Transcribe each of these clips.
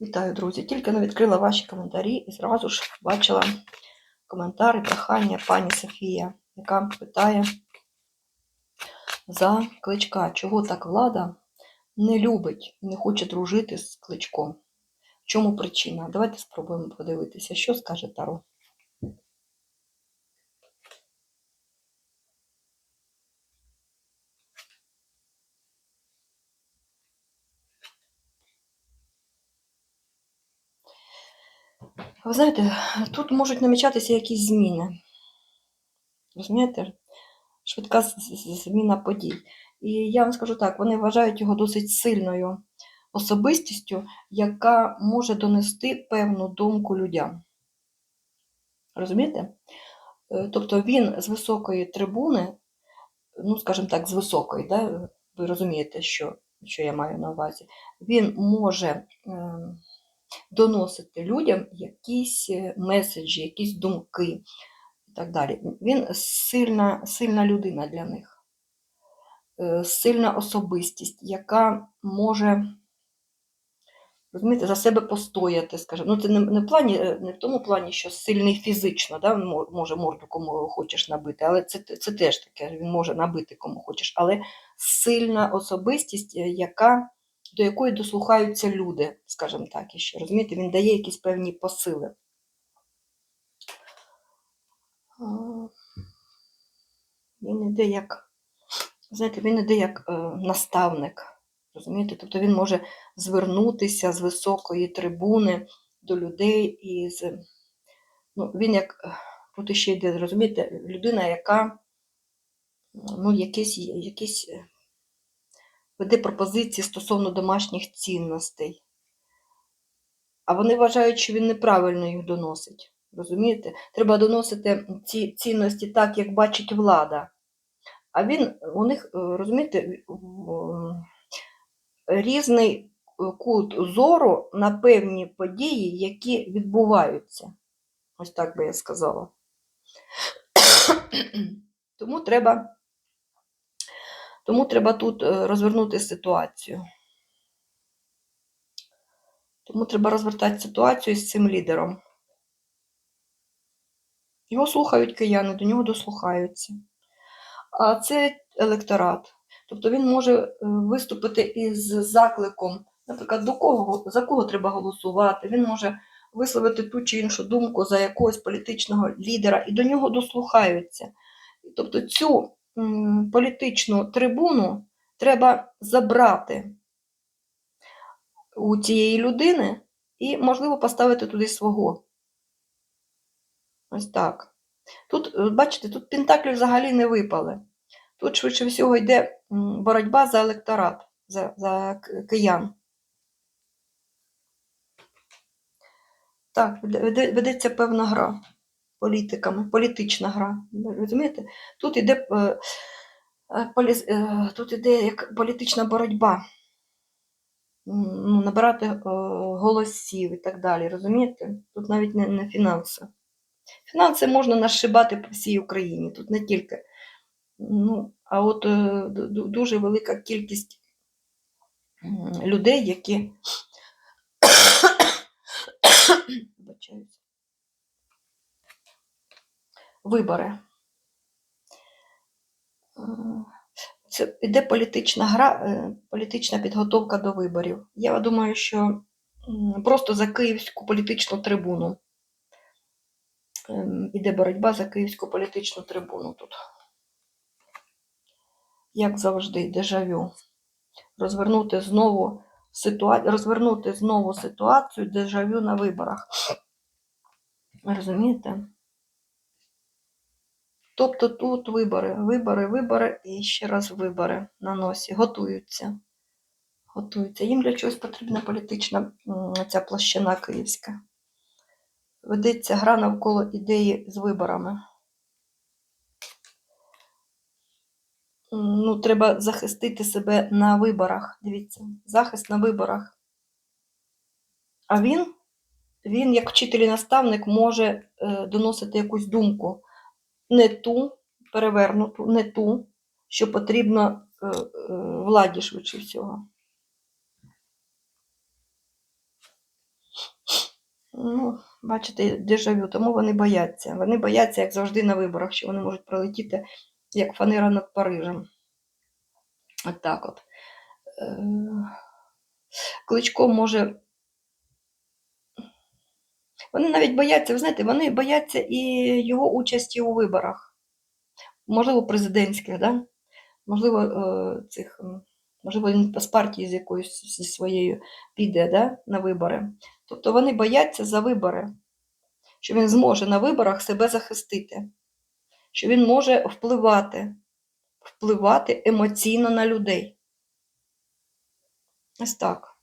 Вітаю, друзі! Тільки не відкрила ваші коментарі і зразу ж бачила коментар і прохання пані Софія, яка питає за кличка, чого так влада не любить і не хоче дружити з кличком. В чому причина? Давайте спробуємо подивитися, що скаже Таро. Ви знаєте, тут можуть намічатися якісь зміни. Розумієте? Швидка зміна подій. І я вам скажу так, вони вважають його досить сильною особистістю, яка може донести певну думку людям. Розумієте? Е, Тобто він з високої трибуни, ну, скажімо так, з високої, да? ви розумієте, що, що я маю на увазі, він може ем, доносити людям якісь е, меседжі, якісь думки і так далі. Він сильна, сильна людина для них, е, сильна особистість, яка може. Розумієте, за себе постояти, скажімо. Ну, це не, не, в плані, е, не в тому плані, що сильний фізично, да, може морду кому хочеш набити, але це, це теж таке, він може набити кому хочеш. Але сильна особистість, яка, до якої дослухаються люди, скажімо так, іще. Розумієте, він дає якісь певні посили. Він іде як, знаєте, він іде як е, наставник. Розумієте? Тобто він може звернутися з високої трибуни до людей і з. Ну, він як е, тут ще йде, розумієте, людина, яка ну, якісь, якісь е, веде пропозиції стосовно домашніх цінностей. А вони вважають, що він неправильно їх доносить. Розумієте? Треба доносити ці цінності так, як бачить влада. А він у них, е, розумієте, різний кут зору на певні події, які відбуваються. Ось так би я сказала. Тому треба, тому треба тут е, розвернути ситуацію. Тому треба розвертати ситуацію з цим лідером. Його слухають кияни, до нього дослухаються. А це електорат. Тобто він може е, виступити із закликом, наприклад, до кого, за кого треба голосувати. Він може висловити ту чи іншу думку за якогось політичного лідера, і до нього дослухаються. Тобто цю політичну трибуну треба забрати у цієї людини і, можливо, поставити туди свого. Ось так. Тут, е, бачите, тут пентаклі взагалі не випали. Тут, швидше всього, йде боротьба за електорат, за, за киян. Так, веде- веде- ведеться певна гра політиками, політична гра. Розумієте? Тут іде, е, е, е, тут іде як політична боротьба. Ну, набирати голосів і так далі. Розумієте? Тут навіть не, не фінанси. Фінанси можна нашибати по всій Україні, тут не тільки. Ну, а от ду- ду- дуже велика кількість людей, які Вибачаюсь. Вибори. Це іде політична гра, е, політична підготовка до виборів. Я думаю, що просто за київську політичну трибуну. Ем, Іде боротьба за київську політичну трибуну тут. Як завжди, дежавю. Розвернути знову ситуацію, розвернути знову ситуацію дежавю на виборах. Розумієте? Тобто тут вибори, вибори, вибори і ще раз вибори на носі. Готуються. Готуються. Їм для чогось потрібна політична ця площина київська. Ведеться гра навколо ідеї з виборами. Ну, треба захистити себе на виборах. Дивіться, захист на виборах. А він, він як вчитель і наставник, може е, доносити якусь думку. Не ту, перевернуту, не ту, що потрібно е, е, владі швидше всього. Ну, бачите, дежавю, тому вони бояться. Вони бояться, як завжди, на виборах, що вони можуть пролетіти як фанера над Парижем. От так от. Е, Кличко може. Вони навіть бояться, ви знаєте, вони бояться і його участі у виборах. Можливо, президентських, да? можливо, е, цих, можливо, він з партії з якоюсь зі своєю піде да? на вибори. Тобто вони бояться за вибори, що він зможе на виборах себе захистити, що він може впливати, впливати емоційно на людей. Ось так.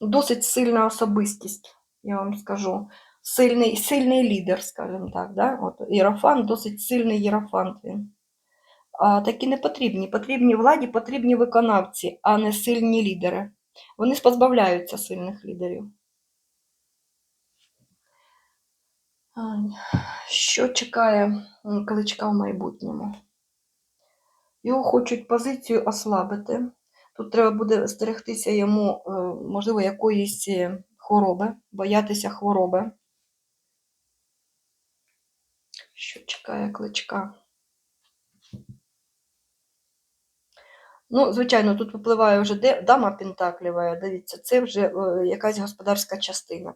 Досить сильна особистість, я вам скажу. Сильний, сильний лідер, скажімо так. Да? От, Єрофант, досить сильний єрофант він. А такі не потрібні. Потрібні владі, потрібні виконавці, а не сильні лідери. Вони позбавляються сильних лідерів. Що чекає Кличка в майбутньому? Його хочуть позицію ослабити. Тут треба буде стерегтися йому, е, можливо, якоїсь е, хвороби, боятися хвороби. Що чекає кличка? Ну, звичайно, тут випливає вже дама Пентаклєва, дивіться, це вже е, якась господарська частина.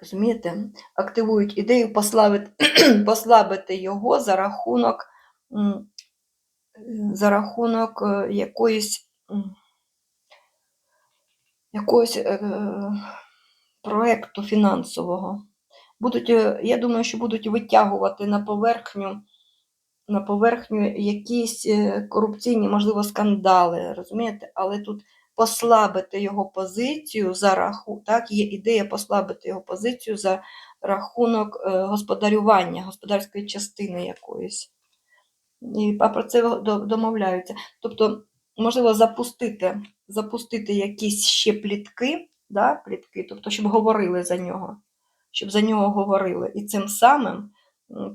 Розумієте? Активують ідею послабити, його за рахунок, за рахунок е, якоїсь, якогось е, проекту фінансового. Будуть, е, я думаю, що будуть витягувати на поверхню, на поверхню якісь е, корупційні, можливо, скандали, розумієте? Але тут послабити його позицію за рахунок, так, є ідея послабити його позицію за рахунок е, господарювання, господарської частини якоїсь. І про це домовляються. Тобто, можливо, запустити, запустити якісь ще плітки, да, плітки, тобто, щоб говорили за нього, щоб за нього говорили, і цим самим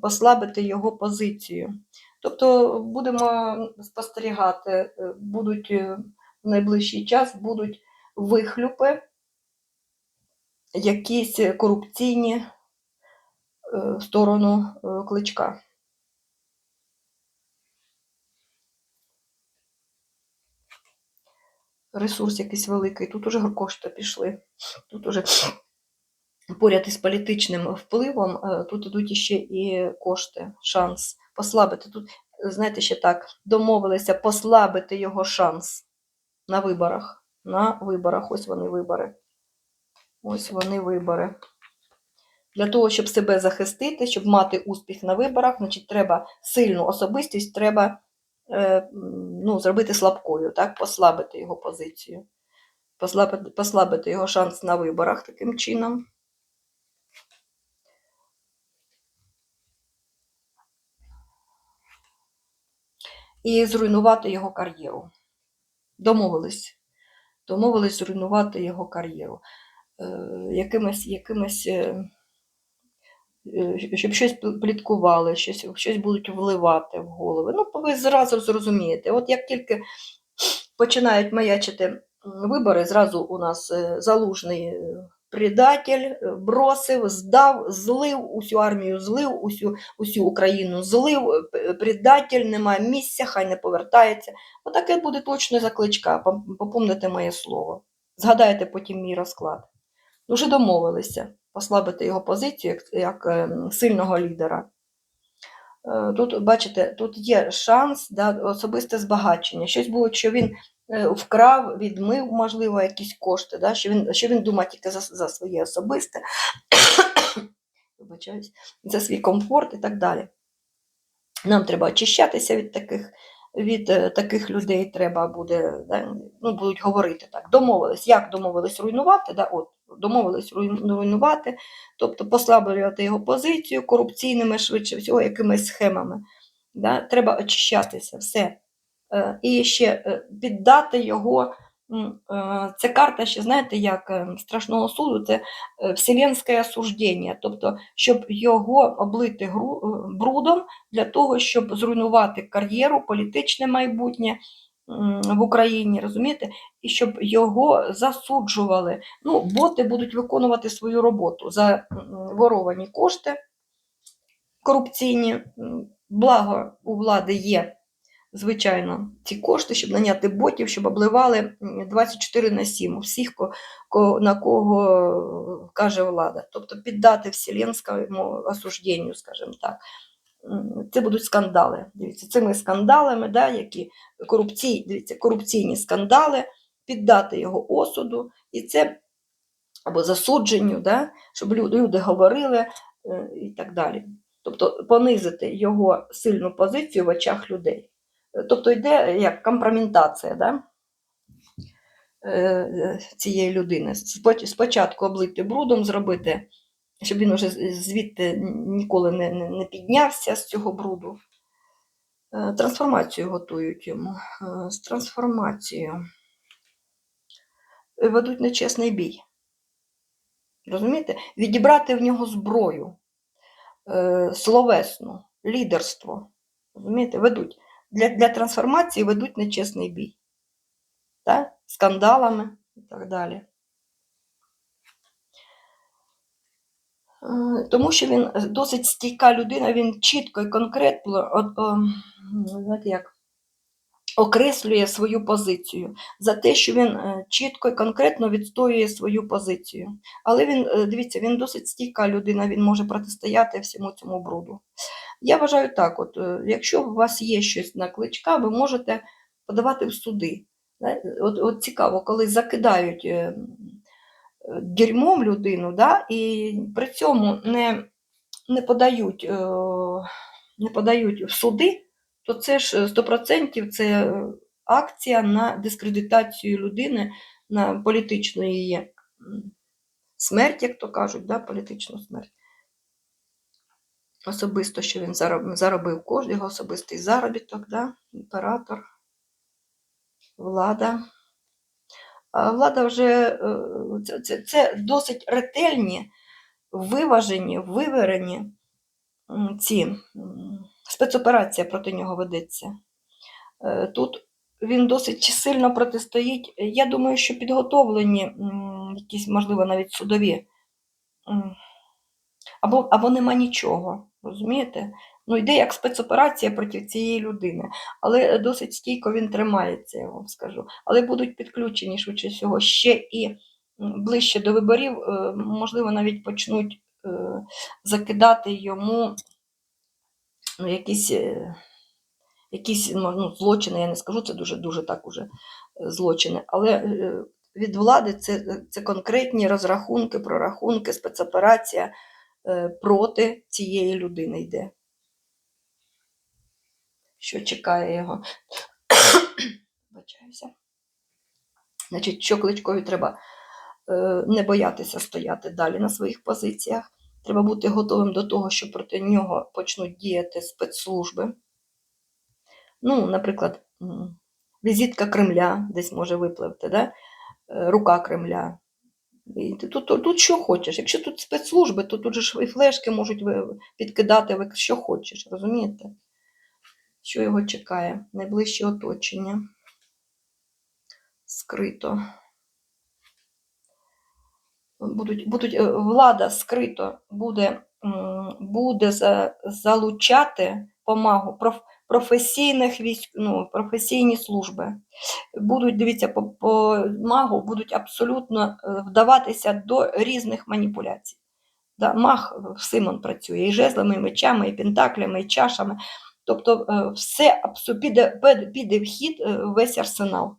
послабити його позицію. Тобто будемо спостерігати, е, будуть е, в найближчий час будуть вихлюпи, якісь корупційні е, в сторону кличка. Ресурс якийсь великий. Тут уже кошти пішли. Тут уже поряд із політичним впливом, е, тут ідуть ще і кошти, шанс послабити. Тут, знаєте, ще так, домовилися послабити його шанс на виборах. На виборах, ось вони вибори. Ось вони вибори. Для того, щоб себе захистити, щоб мати успіх на виборах, значить, треба сильну особистість, треба ну, зробити слабкою, так? послабити його позицію, послабити, послабити його шанс на виборах таким чином. І зруйнувати його кар'єру. Домовились. Домовились зруйнувати його кар'єру. Е, якимось, якимось, е, е, щоб щось пліткували, щось, щось будуть вливати в голови. Ну, ви зразу зрозумієте. От як тільки починають маячити вибори, зразу у нас е, залужний е, предатель, е, бросив, здав, злив, усю армію злив, усю, усю Україну злив, предатель, немає місця, хай не повертається. Отаке буде точно за кличка, попомните моє слово. Згадайте потім мій розклад. Уже домовилися послабити його позицію як, як ем, сильного лідера. Е, Тут, бачите, тут є шанс да, особисте збагачення. Щось було, що він е, вкрав, відмив, можливо, якісь кошти, да, що, він, що він думає тільки за, за своє особисте, за свій комфорт і так далі. Нам треба очищатися від таких, від е, таких людей, треба буде, да, ну, будуть говорити так. Домовились, як домовились руйнувати, да, от, домовились руйнувати, тобто послаблювати його позицію корупційними, швидше всього, якимись схемами. Да? Треба очищатися, все. Е, І ще е, піддати його. м, е, Це карта ще, знаєте, як е, страшного суду, це е, вселенське осуждення, тобто, щоб його облити е, брудом для того, щоб зруйнувати кар'єру, політичне майбутнє, в Україні, розумієте, і щоб його засуджували. Ну, боти будуть виконувати свою роботу за воровані кошти корупційні. Благо у влади є, звичайно, ці кошти, щоб наняти ботів, щоб обливали 24 на 7 всіх, на кого е, каже влада. Тобто піддати вселенському осужденню, скажімо так. Це будуть скандали. Дивіться, цими скандалами, да, які корупцій, дивіться, корупційні скандали, піддати його осуду, і це або засудженню, да, щоб люди, говорили е, і так далі. Тобто понизити його сильну позицію в очах людей. Е, Тобто йде як компрометація да, е, цієї людини. Спочатку облити брудом, зробити, щоб він уже звідти ніколи не, не, не піднявся з цього бруду. Е, Трансформацію готують йому. Е, З трансформацією. Ведуть нечесний бій. Розумієте? Відібрати в нього зброю, е, словесну, лідерство. Розумієте? Ведуть. Для, для трансформації ведуть нечесний бій. Так? Скандалами і так далі. Тому що він досить стійка людина, він чітко і конкретно от, о, знаєте, як, окреслює свою позицію за те, що він е, чітко і конкретно відстоює свою позицію. Але він, е, дивіться, він досить стійка людина, він може протистояти всьому цьому бруду. Я вважаю так: от, е, якщо у вас є щось на кличка, ви можете подавати в суди. От, от цікаво, коли закидають дерьмом людину, да? і при цьому не, не, подають, е, не подають в суди, то це ж 100% це акція на дискредитацію людини, на політичну її смерть, як то кажуть, да? політичну смерть. Особисто, що він зароб- заробив кошт, його особистий заробіток, да? імператор, влада. Влада вже е, це, це, це досить ретельні, виважені, виверені ці спецоперація проти нього ведеться. Е, Тут він досить сильно протистоїть. Я думаю, що підготовлені якісь, можливо, навіть судові. Або, або нема нічого, розумієте? Ну, йде як спецоперація проти цієї людини, але досить стійко він тримається, я вам скажу. Але будуть підключені, швидше всього, ще і ближче до виборів, е, можливо, навіть почнуть е, закидати йому ну, якісь, е, якісь ну, ну, злочини, я не скажу, це дуже дуже так уже е, злочини, але е, від влади це, це конкретні розрахунки, прорахунки, спецоперація е, проти цієї людини йде. Що чекає його? Вибачаюся. Значить, що кличкові треба е, не боятися стояти далі на своїх позиціях. Треба бути готовим до того, що проти нього почнуть діяти спецслужби. Ну, наприклад, візитка Кремля десь може випливти, да? Е, рука Кремля. І тут, тут, тут що хочеш. Якщо тут спецслужби, то тут же і флешки можуть підкидати, що хочеш, розумієте? Що його чекає? Найближче оточення. Скрито. Будуть, будуть, е, влада скрито буде, буде за, залучати помагу проф, професійних військ, ну, професійні служби. Будуть, дивіться, по, по будуть абсолютно е, вдаватися до різних маніпуляцій. Да, маг е, Симон працює і жезлами, і мечами, і пентаклями, і чашами. Тобто е, все піде, піде- в хід е, весь арсенал.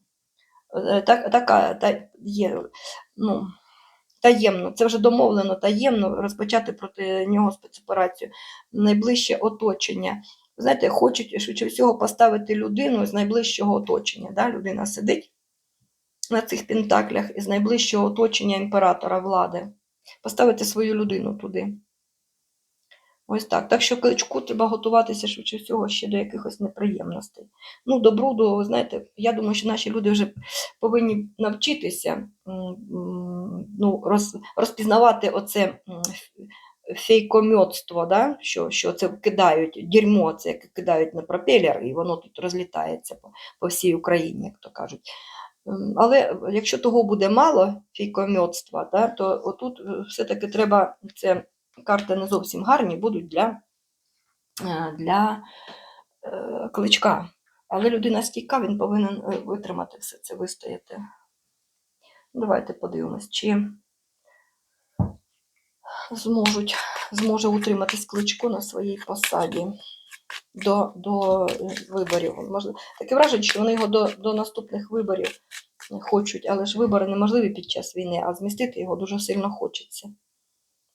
Е, Так, така та, є, ну, таємно, це вже домовлено таємно розпочати проти нього спецоперацію. Найближче оточення. Знаєте, хочуть швидше всього поставити людину з найближчого оточення. Да? Людина сидить на цих пентаклях із найближчого оточення імператора влади. Поставити свою людину туди. Ось так. Так що кличку треба готуватися швидше всього ще до якихось неприємностей. Ну, до бруду, знаєте, я думаю, що наші люди вже повинні навчитися ну, роз, розпізнавати оце фейкомьотство, да? що, що це кидають дерьмо, це яке кидають на пропелер, і воно тут розлітається по, по всій Україні, як то кажуть. Ем, Але якщо того буде мало фейкомьотства, да, то отут е, все-таки треба, це карти не зовсім гарні, будуть для, е, для е, кличка. Але людина стійка, він повинен е, витримати все це, вистояти. Давайте подивимось, чи зможуть, зможе утриматись кличко на своїй посаді до, до виборів. Можливо, таке враження, що вони його до, до наступних виборів хочуть, але ж вибори неможливі під час війни, а змістити його дуже сильно хочеться.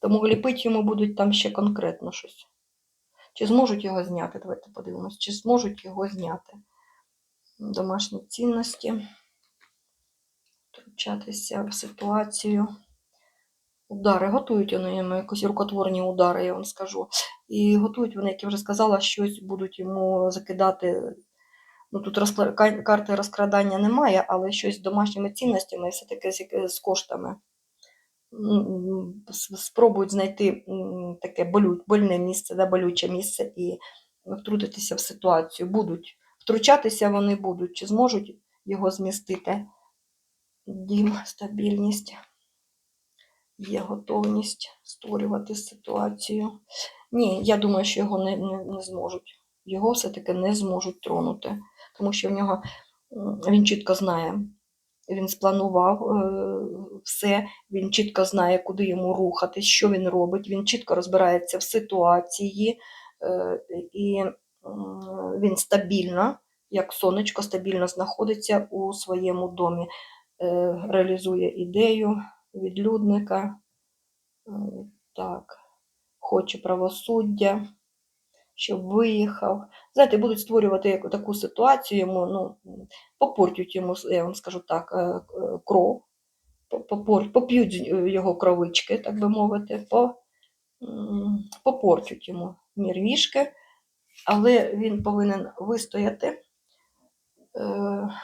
Тому ліпити йому будуть там ще конкретно щось. Чи зможуть його зняти? Давайте подивимось, чи зможуть його зняти. Домашні цінності, втручатися в ситуацію. Удари готують вони йому якісь рукотворні удари, я вам скажу. І готують вони, як я вже сказала, щось будуть йому закидати. Ну, тут розкла- карти розкрадання немає, але щось з домашніми цінностями, все-таки з коштами. С- Спробують знайти таке больне місце, да, болюче місце і втрутитися в ситуацію. Будуть втручатися вони будуть, чи зможуть його змістити. Дім, стабільність, є готовність створювати ситуацію. Ні, я думаю, що його не, не, не зможуть. Його все-таки не зможуть тронути, тому що в нього він чітко знає, він спланував е, все, він чітко знає, куди йому рухатись, що він робить, він чітко розбирається в ситуації, е, і він стабільно, як сонечко, стабільно знаходиться у своєму домі, е, реалізує ідею відлюдника. Так, хоче правосуддя, щоб виїхав. Знаєте, будуть створювати таку ситуацію йому, ну, попортять йому, я вам скажу так, е, е, кров, поп'ють е, його кровички, так би мовити, по, попортять йому нервішки, але він повинен вистояти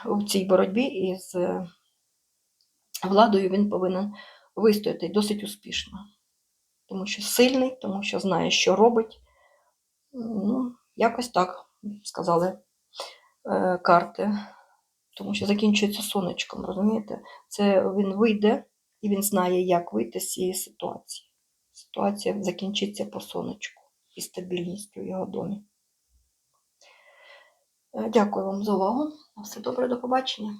в цій боротьбі із владою, він повинен вистояти досить успішно. Тому що сильний, тому що знає, що робить. Ну, якось так сказали е, карти. Тому що закінчується сонечком, розумієте? Це він вийде і він знає, як вийти з цієї ситуації. Ситуація закінчиться по сонечку і стабільністю в його домі. Е, Дякую вам за увагу. Все добре, до побачення.